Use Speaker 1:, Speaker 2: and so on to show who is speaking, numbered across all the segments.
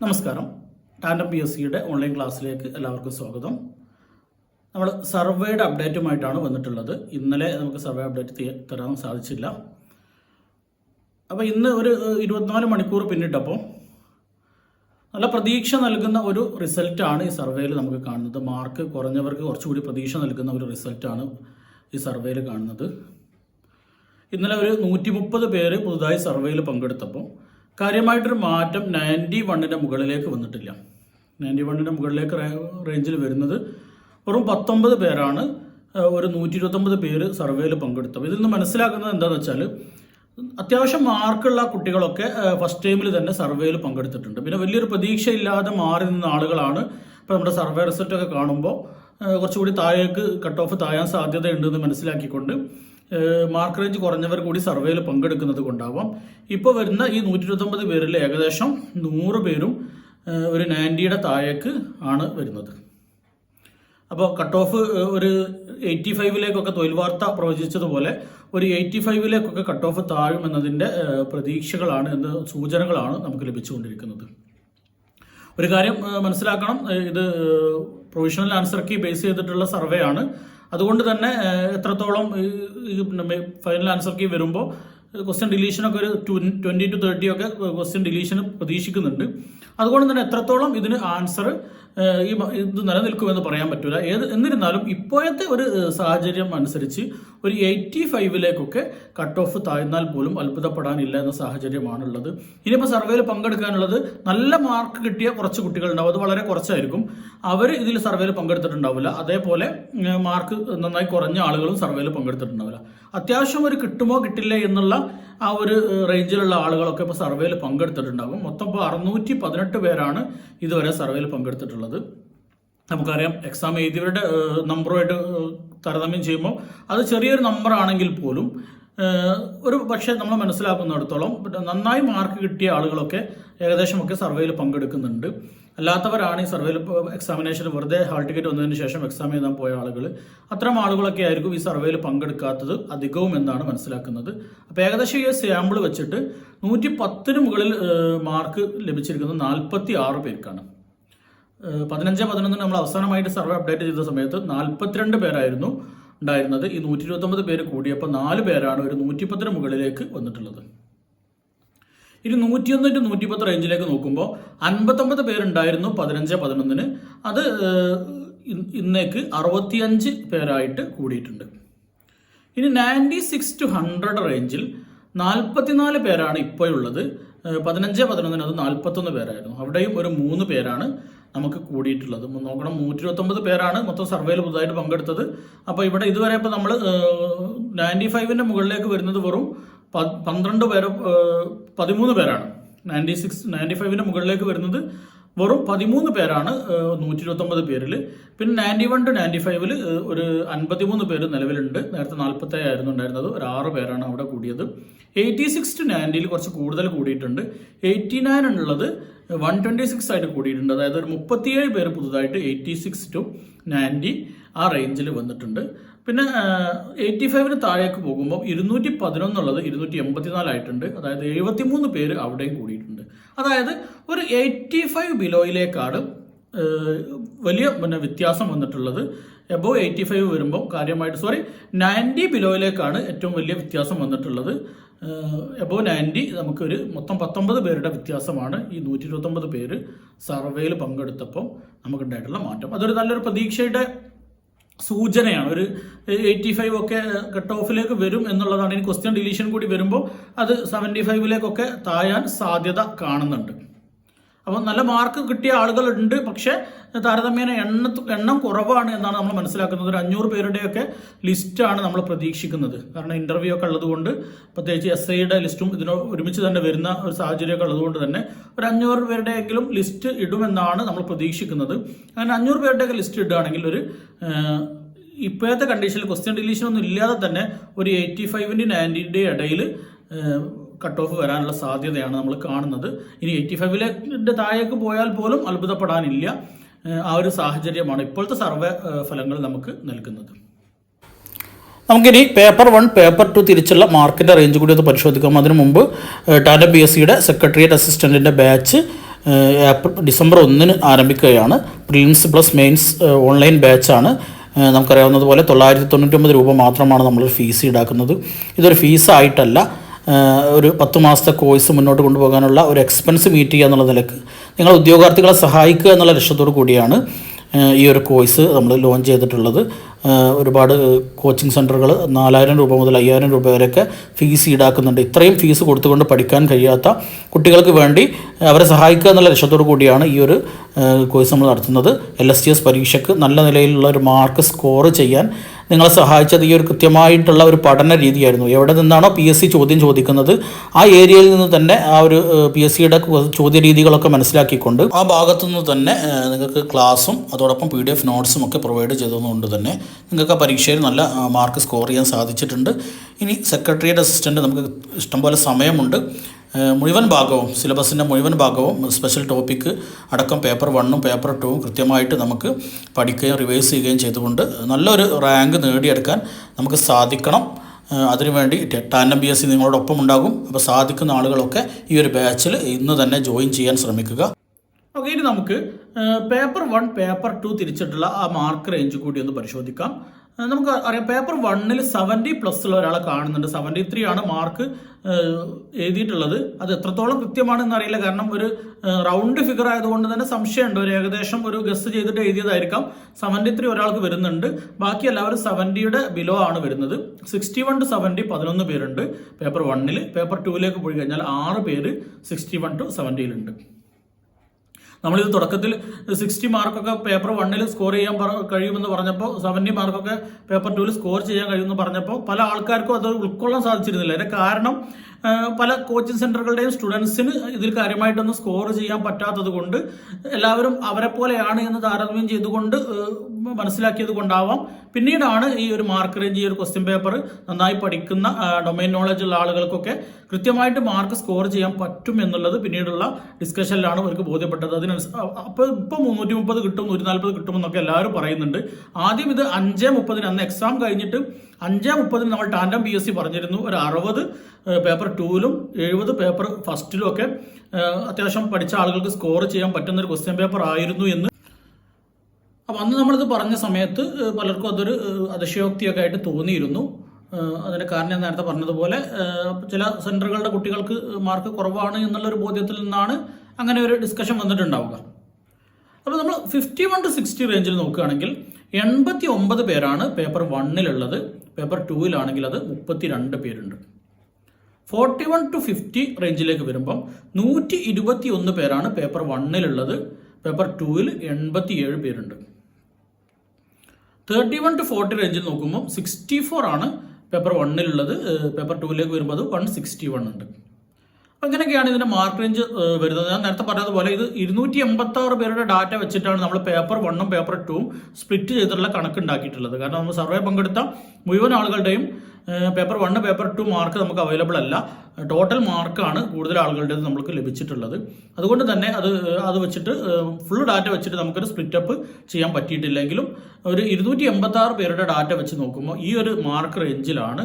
Speaker 1: നമസ്കാരം. Tandem P S സിയുടെ online ക്ലാസ്സിലേക്ക് എല്ലാവർക്കും സ്വാഗതം. നമ്മൾ സർവേയുടെ അപ്ഡേറ്റുമായിട്ടാണ് വന്നിട്ടുള്ളത്. ഇന്നലെ നമുക്ക് സർവേ അപ്ഡേറ്റ് തരാൻ സാധിച്ചില്ല. അപ്പോൾ ഇന്ന് ഒരു ഇരുപത്തിനാല് മണിക്കൂർ പിന്നിട്ടപ്പോൾ നല്ല പ്രതീക്ഷ നൽകുന്ന ഒരു റിസൾട്ടാണ് ഈ സർവേയിൽ നമുക്ക് കാണുന്നത്. മാർക്ക് കുറഞ്ഞവർക്ക് കുറച്ചുകൂടി പ്രതീക്ഷ നൽകുന്ന ഒരു റിസൾട്ടാണ് ഈ സർവേയിൽ കാണുന്നത്. ഇന്നലെ ഒരു നൂറ്റി പേര് പുതുതായി സർവേയിൽ പങ്കെടുത്തപ്പോൾ കാര്യമായിട്ടൊരു മാറ്റം നയന്റി വണ്ണിന്റെ മുകളിലേക്ക് വന്നിട്ടില്ല. നയന്റി വണ്ണിന്റെ മുകളിലേക്ക് റേഞ്ചിൽ വരുന്നത് വെറും പത്തൊമ്പത് പേരാണ്. ഒരു നൂറ്റി ഇരുപത്തൊമ്പത് പേര് സർവേയിൽ പങ്കെടുത്തത്. ഇതിൽ നിന്ന് മനസ്സിലാക്കുന്നത് എന്താണെന്ന് വെച്ചാൽ അത്യാവശ്യം മാർക്കുള്ള കുട്ടികളൊക്കെ ഫസ്റ്റ് ടൈമിൽ തന്നെ സർവേയിൽ പങ്കെടുത്തിട്ടുണ്ട്. പിന്നെ വലിയൊരു പ്രതീക്ഷയില്ലാതെ മാറി നിന്ന ആളുകളാണ് ഇപ്പോൾ നമ്മുടെ സർവേ റിസൾട്ടൊക്കെ കാണുമ്പോൾ കുറച്ചുകൂടി താഴേക്ക് കട്ട് ഓഫ് താഴാൻ സാധ്യതയുണ്ടെന്ന് മനസ്സിലാക്കിക്കൊണ്ട് മാർക്ക് റേഞ്ച് കുറഞ്ഞവർ കൂടി സർവേയിൽ പങ്കെടുക്കുന്നത് കൊണ്ടാവാം. ഇപ്പോൾ വരുന്ന ഈ നൂറ്റി ഇരുപത്തൊമ്പത് പേരിൽ ഏകദേശം നൂറ് പേരും ഒരു നയന്റിയുടെ താഴേക്ക് ആണ് വരുന്നത്. അപ്പോൾ കട്ട് ഓഫ് ഒരു എയ്റ്റി ഫൈവിലേക്കൊക്കെ തൊഴിൽ വാർത്ത പ്രവചിച്ചതുപോലെ ഒരു എയ്റ്റി ഫൈവിലേക്കൊക്കെ കട്ട് ഓഫ് താഴുമെന്നതിന്റെ പ്രതീക്ഷകളാണ് എന്ന് സൂചനകളാണ് നമുക്ക് ലഭിച്ചുകൊണ്ടിരിക്കുന്നത്. ഒരു കാര്യം മനസ്സിലാക്കണം. ഇത് പ്രൊവിഷണൽ ആൻസർ കീ ബേസ് ചെയ്തിട്ടുള്ള സർവേ ആണ്. അതുകൊണ്ട് തന്നെ എത്രത്തോളം പിന്നെ ഫൈനൽ ആൻസർ കീ വരുമ്പോൾ ക്വസ്റ്റ്യൻ ഡിലീഷനൊക്കെ ഒരു ട്വന്റി ടു തേർട്ടി ഒക്കെ ക്വസ്റ്റ്യൻ ഡിലീഷൻ പ്രതീക്ഷിക്കുന്നുണ്ട്. അതുകൊണ്ട് തന്നെ എത്രത്തോളം ഇതിന് ആൻസർ ഈ ഇത് നിലനിൽക്കുമെന്ന് പറയാൻ പറ്റില്ല ഏത് എന്നിരുന്നാലും ഇപ്പോഴത്തെ ഒരു സാഹചര്യം അനുസരിച്ച് ഒരു എയ്റ്റി ഫൈവിലേക്കൊക്കെ കട്ട് ഓഫ് താഴ്ന്നാൽ പോലും അത്ഭുതപ്പെടാനില്ല എന്ന സാഹചര്യമാണുള്ളത്. ഇനിയിപ്പോൾ സർവേയിൽ പങ്കെടുക്കാനുള്ളത് നല്ല മാർക്ക് കിട്ടിയ കുറച്ച് കുട്ടികളുണ്ടാവും. അത് വളരെ കുറച്ചായിരിക്കും. അവർ ഇതിൽ സർവേയിൽ പങ്കെടുത്തിട്ടുണ്ടാവില്ല. അതേപോലെ മാർക്ക് നന്നായി കുറഞ്ഞ ആളുകളും സർവേയിൽ പങ്കെടുത്തിട്ടുണ്ടാവില്ല. അത്യാവശ്യം ഒരു കിട്ടുമോ കിട്ടില്ല എന്നുള്ള ആ ഒരു റേഞ്ചിലുള്ള ആളുകളൊക്കെ ഇപ്പോൾ സർവേയിൽ പങ്കെടുത്തിട്ടുണ്ടാകും. മൊത്തം ഇപ്പോൾ അറുന്നൂറ്റി പതിനെട്ട് പേരാണ് ഇതുവരെ സർവേയിൽ പങ്കെടുത്തിട്ടുള്ളത്. നമുക്കറിയാം എക്സാം എഴുതിയവരുടെ നമ്പറുമായിട്ട് താരതമ്യം ചെയ്യുമ്പോൾ അത് ചെറിയൊരു നമ്പർ ആണെങ്കിൽ പോലും ഒരു പക്ഷേ നമ്മൾ മനസ്സിലാക്കുന്നിടത്തോളം നന്നായി മാർക്ക് കിട്ടിയ ആളുകളൊക്കെ ഏകദേശമൊക്കെ സർവേയിൽ പങ്കെടുക്കുന്നുണ്ട്. അല്ലാത്തവരാണ് ഈ സർവേയിൽ എക്സാമിനേഷൻ വെറുതെ ഹാൾ ടിക്കറ്റ് വന്നതിന് ശേഷം എക്സാം എഴുതാൻ പോയ ആളുകൾ അത്തരം ആളുകളൊക്കെ ആയിരിക്കും ഈ സർവേയിൽ പങ്കെടുക്കാത്തത് അധികവും എന്നാണ് മനസ്സിലാക്കുന്നത്. അപ്പോൾ ഏകദേശം ഈ സാമ്പിൾ വെച്ചിട്ട് നൂറ്റി പത്തിന് മുകളിൽ മാർക്ക് ലഭിച്ചിരിക്കുന്നത് നാൽപ്പത്തി ആറ് പേർക്കാണ് പതിനഞ്ച് പതിനൊന്നിന് നമ്മൾ അവസാനമായിട്ട് സർവേ അപ്ഡേറ്റ് ചെയ്ത സമയത്ത് നാൽപ്പത്തിരണ്ട് പേരായിരുന്നു. ഉണ്ടായിരുന്നത് ഈ നൂറ്റി ഇരുപത്തൊമ്പത് പേര് കൂടിയപ്പോൾ നാല് പേരാണ് ഒരു നൂറ്റിപ്പത്തിന് മുകളിലേക്ക് വന്നിട്ടുള്ളത്. ഇനി നൂറ്റിയൊന്ന് ടു നൂറ്റിപ്പത്ത് റേഞ്ചിലേക്ക് നോക്കുമ്പോൾ അൻപത്തൊമ്പത് പേരുണ്ടായിരുന്നു പതിനഞ്ച് പതിനൊന്നിന്. അത് ഇന്നേക്ക് അറുപത്തിയഞ്ച് പേരായിട്ട് കൂടിയിട്ടുണ്ട്. ഇനി നയന്റി സിക്സ് ടു ഹൺഡ്രഡ് റേഞ്ചിൽ നാൽപ്പത്തിനാല് പേരാണ് ഇപ്പോഴുള്ളത്. പതിനഞ്ച് പതിനൊന്നിന് അത് നാൽപ്പത്തൊന്ന് പേരായിരുന്നു. അവിടെയും ഒരു മൂന്ന് പേരാണ്. നമുക്ക് കൂടിയിട്ടുള്ളത്. നോക്കണം നൂറ്റി ഇരുപത്തൊമ്പത് പേരാണ് മൊത്തം സർവേയിൽ പുതുതായിട്ട് പങ്കെടുത്തത്. അപ്പോൾ ഇവിടെ ഇതുവരെ ഇപ്പോൾ നമ്മൾ നയന്റി ഫൈവിന്റെ മുകളിലേക്ക് വരുന്നത് വെറും പന്ത്രണ്ട് പേര് പതിമൂന്ന് പേരാണ്. നയന്റി സിക്സ് നയന്റി ഫൈവിന്റെ മുകളിലേക്ക് വരുന്നത് വെറും പതിമൂന്ന് പേരാണ് നൂറ്റി ഇരുപത്തൊമ്പത് പേരിൽ പിന്നെ നയന്റി വൺ ടു നയന്റി ഫൈവിൽ ഒരു അൻപത്തിമൂന്ന് പേര് നിലവിലുണ്ട്. നേരത്തെ നാൽപ്പത്തേഴ് ആയിരുന്നു ഉണ്ടായിരുന്നത്. ഒരു ആറ് പേരാണ് അവിടെ കൂടിയത്. എയ്റ്റി സിക്സ് ടു നയന്റിയിൽ കുറച്ച് കൂടുതൽ കൂടിയിട്ടുണ്ട്. എയ്റ്റി നയൻ ഉള്ളത് വൺ ട്വന്റി സിക്സ് ആയിട്ട് കൂടിയിട്ടുണ്ട്. അതായത് ഒരു മുപ്പത്തിയേഴ് പേര് പുതുതായിട്ട് എയ്റ്റി സിക്സ് ടു നയന്റി ആ റേഞ്ചിൽ വന്നിട്ടുണ്ട്. പിന്നെ എയ്റ്റി ഫൈവിന് താഴേക്ക് പോകുമ്പോൾ ഇരുന്നൂറ്റി പതിനൊന്നുള്ളത് ഇരുന്നൂറ്റി എൺപത്തിനാലായിട്ടുണ്ട് അതായത് എഴുപത്തിമൂന്ന് പേര് അവിടെയും കൂടിയിട്ടുണ്ട്. അതായത് ഒരു എയ്റ്റി ഫൈവ് ബിലോയിലേക്കാണ് വലിയ പിന്നെ വ്യത്യാസം വന്നിട്ടുള്ളത്. എബോവ് എയ്റ്റി ഫൈവ് വരുമ്പോൾ കാര്യമായിട്ട് സോറി നയന്റി ബിലോയിലേക്കാണ് ഏറ്റവും വലിയ വ്യത്യാസം വന്നിട്ടുള്ളത്. എബോവ് നയന്റി നമുക്കൊരു മൊത്തം പത്തൊമ്പത് പേരുടെ വ്യത്യാസമാണ് ഈ നൂറ്റി ഇരുപത്തൊമ്പത് പേര് സർവേയിൽ പങ്കെടുത്തപ്പോൾ നമുക്കുണ്ടായിട്ടുള്ള മാറ്റം. അതൊരു നല്ലൊരു പ്രതീക്ഷയുടെ സൂചനയാണ്. ഒരു എയ്റ്റി ഫൈവ് ഒക്കെ കട്ട് ഓഫിലേക്ക് വരും എന്നുള്ളതാണ്. ഇനി ക്വസ്റ്റ്യൻ ഡിലീഷൻ കൂടി വരുമ്പോൾ അത് സെവന്റി ഫൈവിലേക്കൊക്കെ താഴാൻ സാധ്യത കാണുന്നുണ്ട്. അപ്പോൾ നല്ല മാർക്ക് കിട്ടിയ ആളുകളുണ്ട്. പക്ഷേ താരതമ്യേന എണ്ണ എണ്ണം കുറവാണ് എന്നാണ് നമ്മൾ മനസ്സിലാക്കുന്നത്. ഒരു അഞ്ഞൂറ് പേരുടെയൊക്കെ ലിസ്റ്റാണ് നമ്മൾ പ്രതീക്ഷിക്കുന്നത്. കാരണം ഇന്റർവ്യൂ ഒക്കെ ഉള്ളതുകൊണ്ട് പ്രത്യേകിച്ച് എസ് ഐയുടെ ലിസ്റ്റും ഇതിന് ഒരുമിച്ച് തന്നെ വരുന്ന ഒരു സാഹചര്യമൊക്കെ ഉള്ളതുകൊണ്ട് തന്നെ ഒരു അഞ്ഞൂറ് പേരുടെയെങ്കിലും ലിസ്റ്റ് ഇടുമെന്നാണ് നമ്മൾ പ്രതീക്ഷിക്കുന്നത്. അങ്ങനെ അഞ്ഞൂറ് പേരുടെയൊക്കെ ലിസ്റ്റ് ഇടുകയാണെങ്കിൽ ഒരു ഇപ്പോഴത്തെ കണ്ടീഷനിൽ ക്വസ്റ്റ്യൻ ഡിലീഷൻ ഒന്നും ഇല്ലാതെ തന്നെ ഒരു എയ്റ്റി ഫൈവിന്റെ നയന്റിന്റെ ഇടയിൽ കട്ട് ഓഫ് വരാനുള്ള സാധ്യതയാണ് നമ്മൾ കാണുന്നത്. ഇനി എയ്റ്റി ഫൈവിലെ താഴേക്ക് പോയാൽ പോലും അത്ഭുതപ്പെടാനില്ല. ആ ഒരു സാഹചര്യമാണ് ഇപ്പോഴത്തെ സർവേ ഫലങ്ങൾ നമുക്ക് നൽകുന്നത്. നമുക്കിനി പേപ്പർ വൺ പേപ്പർ ടു തിരിച്ചുള്ള മാർക്കിന്റെ റേഞ്ച് കൂടി ഒന്ന് പരിശോധിക്കാം. അതിനു മുമ്പ് ടാറ്റ ബി എസ് സിയുടെ സെക്രട്ടേറിയറ്റ് അസിസ്റ്റന്റിന്റെ ബാച്ച് ഏപ്രിൽ ഡിസംബർ ഒന്നിന് ആരംഭിക്കുകയാണ്. പ്രിലിംസ് പ്ലസ് മെയിൻസ് ഓൺലൈൻ ബാച്ചാണ് നമുക്കറിയാവുന്നതുപോലെ തൊള്ളായിരത്തി തൊണ്ണൂറ്റൊമ്പത് രൂപ മാത്രമാണ് നമ്മൾ ഫീസ് ഈടാക്കുന്നത്. ഇതൊരു ഫീസായിട്ടല്ല ഒരു പത്ത് മാസത്തെ കോഴ്സ് മുന്നോട്ട് കൊണ്ടുപോകാനുള്ള ഒരു എക്സ്പെൻസ് മീറ്റ് ചെയ്യുക എന്നുള്ള നിലയ്ക്ക് നിങ്ങൾ ഉദ്യോഗാർത്ഥികളെ സഹായിക്കുക എന്നുള്ള ലക്ഷ്യത്തോടു കൂടിയാണ് ഈ ഒരു കോഴ്സ് നമ്മൾ ലോഞ്ച് ചെയ്തിട്ടുള്ളത്. ഒരുപാട് കോച്ചിങ് സെന്ററുകൾ നാലായിരം രൂപ മുതൽ അയ്യായിരം രൂപ വരെയൊക്കെ ഫീസ് ഈടാക്കുന്നുണ്ട്. ഇത്രയും ഫീസ് കൊടുത്തുകൊണ്ട് പഠിക്കാൻ കഴിയാത്ത കുട്ടികൾക്ക് വേണ്ടി അവരെ സഹായിക്കുക എന്നുള്ള ലക്ഷ്യത്തോടു കൂടിയാണ് ഈ ഒരു കോഴ്സ് നമ്മൾ നടത്തുന്നത്. എൽ എസ് ടി എസ് പരീക്ഷയ്ക്ക് നല്ല നിലയിലുള്ള ഒരു മാർക്ക് സ്കോർ ചെയ്യാൻ നിങ്ങളെ സഹായിച്ചത് ഈ ഒരു കൃത്യമായിട്ടുള്ള ഒരു പഠന രീതിയായിരുന്നു. എവിടെ നിന്നാണോ പി എസ് സി ചോദ്യം ചോദിക്കുന്നത് ആ ഏരിയയിൽ നിന്ന് തന്നെ ആ ഒരു പി എസ് സിയുടെ ചോദ്യ രീതികളൊക്കെ മനസ്സിലാക്കിക്കൊണ്ട് ആ ഭാഗത്തു നിന്ന് തന്നെ നിങ്ങൾക്ക് ക്ലാസ്സും അതോടൊപ്പം പി ഡി എഫ് നോട്ട്സും ഒക്കെ പ്രൊവൈഡ് ചെയ്തതുകൊണ്ട് തന്നെ നിങ്ങൾക്ക് ആ പരീക്ഷയിൽ നല്ല മാർക്ക് സ്കോർ ചെയ്യാൻ സാധിച്ചിട്ടുണ്ട്. ഇനി സെക്രട്ടറിയുടെ അസിസ്റ്റന്റ് നമുക്ക് ഇഷ്ടംപോലെ സമയമുണ്ട്. മുഴുവൻ ഭാഗവും സിലബസിന്റെ മുഴുവൻ ഭാഗവും സ്പെഷ്യൽ ടോപ്പിക്ക് അടക്കം പേപ്പർ വണ്ണും പേപ്പർ ടൂവും കൃത്യമായിട്ട് നമുക്ക് പഠിക്കുകയും റിവൈസ് ചെയ്യുകയും ചെയ്തുകൊണ്ട് നല്ലൊരു റാങ്ക് നേടിയെടുക്കാൻ നമുക്ക് സാധിക്കണം. അതിനുവേണ്ടി ടാൻഡം ബി എസ് സി നിങ്ങളോടൊപ്പം ഉണ്ടാകും. അപ്പോൾ സാധിക്കുന്ന ആളുകളൊക്കെ ഈ ഒരു ബാച്ചിൽ ഇന്ന് തന്നെ ജോയിൻ ചെയ്യാൻ ശ്രമിക്കുക. ഓക്കെ ഇനി നമുക്ക് പേപ്പർ വൺ പേപ്പർ ടു തിരിച്ചിട്ടുള്ള ആ മാർക്ക് റേഞ്ച് കൂടി ഒന്ന് പരിശോധിക്കാം. നമുക്ക് അറിയാം പേപ്പർ വണ്ണിൽ സെവന്റി പ്ലസ് ഉള്ള ഒരാളെ കാണുന്നുണ്ട്. സെവന്റി ത്രീ ആണ് മാർക്ക് എഴുതിയിട്ടുള്ളത്. അത് എത്രത്തോളം കൃത്യമാണെന്ന് അറിയില്ല. കാരണം ഒരു റൗണ്ട് ഫിഗർ ആയതുകൊണ്ട് തന്നെ സംശയമുണ്ട്. ഒരു ഏകദേശം ഒരു ഗസ് ചെയ്തിട്ട് എഴുതിയതായിരിക്കാം. സെവന്റി ത്രീ ഒരാൾക്ക് വരുന്നുണ്ട്. ബാക്കി എല്ലാവരും സെവന്റിയുടെ ബിലോ ആണ് വരുന്നത്. സിക്സ്റ്റി വൺ ടു സെവന്റി പതിനൊന്ന് പേരുണ്ട്. പേപ്പർ വണ്ണിൽ പേപ്പർ ടൂവിലേക്ക് പോയി കഴിഞ്ഞാൽ ആറ് പേര് സിക്സ്റ്റി വൺ ടു സെവന്റിയിലുണ്ട് നമ്മളിത് തുടക്കത്തിൽ സിക്സ്റ്റി മാർക്കൊക്കെ പേപ്പർ വണ്ണിൽ സ്കോർ ചെയ്യാൻ കഴിയുമെന്ന് പറഞ്ഞപ്പോൾ സെവന്റി മാർക്കൊക്കെ പേപ്പർ ടൂവിൽ സ്കോർ ചെയ്യാൻ കഴിയുമെന്ന് പറഞ്ഞപ്പോൾ പല ആൾക്കാർക്കും അത് ഉൾക്കൊള്ളാൻ സാധിച്ചിരുന്നില്ല. അതിന്റെ കാരണം പല കോച്ചിങ് സെന്ററുകളുടെയും സ്റ്റുഡൻസിന് ഇതിൽ കാര്യമായിട്ടൊന്നും സ്കോർ ചെയ്യാൻ പറ്റാത്തത് കൊണ്ട് എല്ലാവരും അവരെ പോലെയാണ് എന്ന് താരതമ്യം ചെയ്തുകൊണ്ട് മനസ്സിലാക്കിയത് കൊണ്ടാവാം. പിന്നീടാണ് ഈ ഒരു മാർക്ക് റേഞ്ച് ഈ ഒരു ക്വസ്റ്റ്യൻ പേപ്പർ നന്നായി പഠിക്കുന്ന ഡൊമൈൻ നോളജ് ഉള്ള ആളുകൾക്കൊക്കെ കൃത്യമായിട്ട് മാർക്ക് സ്കോർ ചെയ്യാൻ പറ്റും എന്നുള്ളത് പിന്നീടുള്ള ഡിസ്കഷനിലാണ് അവർക്ക് ബോധ്യപ്പെട്ടത്. അതിനനുസരിച്ച് അപ്പോൾ ഇപ്പോൾ മുന്നൂറ്റി മുപ്പത് കിട്ടും നൂറ്റി നാൽപ്പത് കിട്ടുമെന്നൊക്കെ എല്ലാവരും പറയുന്നുണ്ട്. ആദ്യം ഇത് അഞ്ച് മുപ്പതിന് അന്ന് എക്സാം കഴിഞ്ഞിട്ട് അഞ്ച് മുപ്പതിന് നമ്മൾ ടാൻഡം പി എസ് സി പറഞ്ഞിരുന്നു. ഒരു അറുപത് പേപ്പർ ടൂവിലും എഴുപത് പേപ്പർ ഫസ്റ്റിലും ഒക്കെ അത്യാവശ്യം പഠിച്ച ആളുകൾക്ക് സ്കോർ ചെയ്യാൻ പറ്റുന്ന ഒരു ക്വസ്റ്റ്യൻ പേപ്പർ ആയിരുന്നു എന്ന്. അപ്പം അന്ന് നമ്മളിത് പറഞ്ഞ സമയത്ത് പലർക്കും അതൊരു അതിശയോക്തിയൊക്കെ ആയിട്ട് തോന്നിയിരുന്നു. ഏഹ്, അതിന്റെ കാരണം ഞാൻ നേരത്തെ പറഞ്ഞതുപോലെ ചില സെന്ററുകളുടെ കുട്ടികൾക്ക് മാർക്ക് കുറവാണ് എന്നുള്ളൊരു ബോധ്യത്തിൽ നിന്നാണ് അങ്ങനെ ഒരു ഡിസ്കഷൻ വന്നിട്ടുണ്ടാവുക. അപ്പോൾ നമ്മൾ ഫിഫ്റ്റി വൺ ടു സിക്സ്റ്റി റേഞ്ചിൽ നോക്കുകയാണെങ്കിൽ എൺപത്തി ഒമ്പത് പേരാണ് പേപ്പർ വണ്ണിലുള്ളത് പേപ്പർ ടൂവിലാണെങ്കിൽ അത് മുപ്പത്തി രണ്ട് പേരുണ്ട്. ഫോർട്ടി വൺ ടു ഫിഫ്റ്റി റേഞ്ചിലേക്ക് വരുമ്പം നൂറ്റി ഇരുപത്തി ഒന്ന് പേരാണ് പേപ്പർ വണ്ണിലുള്ളത് പേപ്പർ ടൂവിൽ എൺപത്തി ഏഴ് പേരുണ്ട്. തേർട്ടി വൺ ടു ഫോർട്ടി റേഞ്ചിൽ നോക്കുമ്പോൾ സിക്സ്റ്റി ഫോർ ആണ് പേപ്പർ വണ്ണിലുള്ളത് പേപ്പർ ടൂവിലേക്ക് വരുമ്പോൾ അത് വൺ സിക്സ്റ്റി വൺ ഉണ്ട്. അങ്ങനെയൊക്കെയാണ് ഇതിന്റെ മാർക്ക് റേഞ്ച് വരുന്നത്. ഞാൻ നേരത്തെ പറഞ്ഞതുപോലെ ഇത് ഇരുന്നൂറ്റി എൺപത്തി ആറ് പേരുടെ ഡാറ്റ വെച്ചിട്ടാണ് നമ്മൾ പേപ്പർ വണ്ണും പേപ്പർ ടൂവും സ്പ്ലിറ്റ് ചെയ്തിട്ടുള്ള കണക്ക് ഉണ്ടാക്കിയിട്ടുള്ളത് കാരണം നമ്മൾ സർവേ പങ്കെടുത്ത മുഴുവൻ ആളുകളുടെയും paper one paper two mark നമുക്ക് അവൈലബിൾ അല്ല. ടോട്ടൽ മാർക്കാണ് കൂടുതൽ ആളുകളുടെ നമുക്ക് ലഭിച്ചിട്ടുള്ളത്. അതുകൊണ്ട് തന്നെ അത് അത് വെച്ചിട്ട് ഫുൾ ഡാറ്റ വെച്ചിട്ട് നമുക്കൊരു സ്പ്ലിറ്റ് അപ്പ് ചെയ്യാൻ പറ്റിയിട്ടില്ലെങ്കിലും ഒരു ഇരുന്നൂറ്റി എൺപത്തി ആറ് പേരുടെ ഡാറ്റ വെച്ച് നോക്കുമ്പോൾ ഈ ഒരു മാർക്ക് റേഞ്ചിലാണ്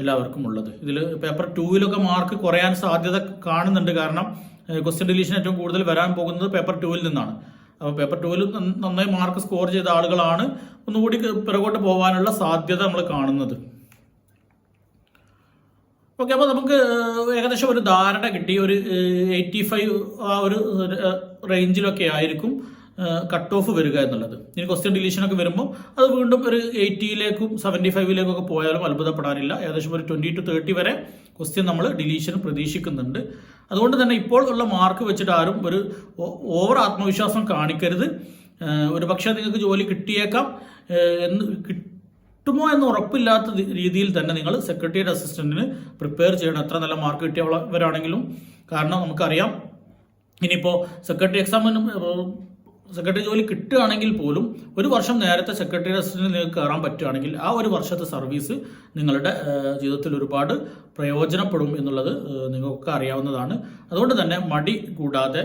Speaker 1: എല്ലാവർക്കും ഉള്ളത്. ഇതിൽ പേപ്പർ ടൂവിലൊക്കെ മാർക്ക് കുറയാൻ സാധ്യത കാണുന്നുണ്ട് കാരണം ക്വസ്റ്റ്യൻ ഡിലീഷൻ ഏറ്റവും കൂടുതൽ വരാൻ പോകുന്നത് പേപ്പർ ടൂവിൽ നിന്നാണ്. അപ്പോൾ പേപ്പർ ടൂവിൽ നന്നായി മാർക്ക് സ്കോർ ചെയ്ത ആളുകളാണ് ഒന്നുകൂടി പിറകോട്ട് പോകാനുള്ള സാധ്യത നമ്മൾ കാണുന്നത്. ഓക്കെ അപ്പോൾ നമുക്ക് ഏകദേശം ഒരു ധാരണ കിട്ടി. ഒരു എയ്റ്റി ഫൈവ് ആ ഒരു റേഞ്ചിലൊക്കെ ആയിരിക്കും കട്ട് ഓഫ് വരിക എന്നുള്ളത്. ഇനി ക്വസ്റ്റ്യൻ ഡിലീഷൻ ഒക്കെ വരുമ്പോൾ അത് വീണ്ടും ഒരു എയ്റ്റിയിലേക്കും സെവന്റി ഫൈവിലേക്കും ഒക്കെ പോയാലും അത്ഭുതപ്പെടാനില്ല. ഏകദേശം ഒരു ട്വന്റി ടു തേർട്ടി വരെ ക്വസ്റ്റ്യൻ നമ്മൾ ഡിലീഷൻ പ്രതീക്ഷിക്കുന്നുണ്ട്. അതുകൊണ്ട് തന്നെ ഇപ്പോൾ ഉള്ള മാർക്ക് വെച്ചിട്ട് ആരും ഒരു ഓവർ ആത്മവിശ്വാസം കാണിക്കരുത്. ഒരു പക്ഷേ നിങ്ങൾക്ക് ജോലി കിട്ടിയേക്കാം. എന്ന് കിട്ടുമോ എന്ന് ഉറപ്പില്ലാത്ത രീതിയിൽ തന്നെ നിങ്ങൾ സെക്രട്ടേറിയറ്റ് അസിസ്റ്റന്റിന് പ്രിപ്പയർ ചെയ്യണം. എത്ര നല്ല മാർക്ക് കിട്ടിയവരാണെങ്കിലും. കാരണം നമുക്കറിയാം ഇനിയിപ്പോൾ സെക്രട്ടറി എക്സാമിന് സെക്രട്ടറി ജോലി കിട്ടുകയാണെങ്കിൽ പോലും ഒരു വർഷം നേരത്തെ സെക്രട്ടറി അസിസ്റ്റന്റ് നിങ്ങൾക്ക് കയറാൻ പറ്റുകയാണെങ്കിൽ ആ ഒരു വർഷത്തെ സർവീസ് നിങ്ങളുടെ ജീവിതത്തിൽ ഒരുപാട് പ്രയോജനപ്പെടും എന്നുള്ളത് നിങ്ങൾക്ക് അറിയാവുന്നതാണ്. അതുകൊണ്ട് തന്നെ മടി കൂടാതെ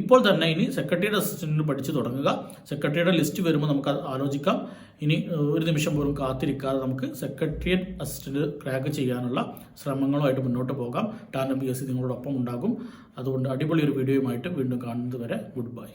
Speaker 1: ഇപ്പോൾ തന്നെ ഇനി സെക്രട്ടറിയുടെ അസിസ്റ്റന്റിന് പഠിച്ചു തുടങ്ങുക. സെക്രട്ടറിയുടെ ലിസ്റ്റ് വരുമ്പോൾ നമുക്ക് ആലോചിക്കാം. ഇനി ഒരു നിമിഷം പോലും കാത്തിരിക്കാതെ നമുക്ക് സെക്രട്ടറിയറ്റ് അസിസ്റ്റന്റ് ക്രാക്ക് ചെയ്യാനുള്ള ശ്രമങ്ങളുമായിട്ട് മുന്നോട്ട് പോകാം. ടാൻഡം പി എസ് സി നിങ്ങളോടൊപ്പം ഉണ്ടാകും. അതുകൊണ്ട് അടിപൊളി ഒരു വീഡിയോയുമായിട്ട് വീണ്ടും കാണുന്നത് വരെ ഗുഡ് ബൈ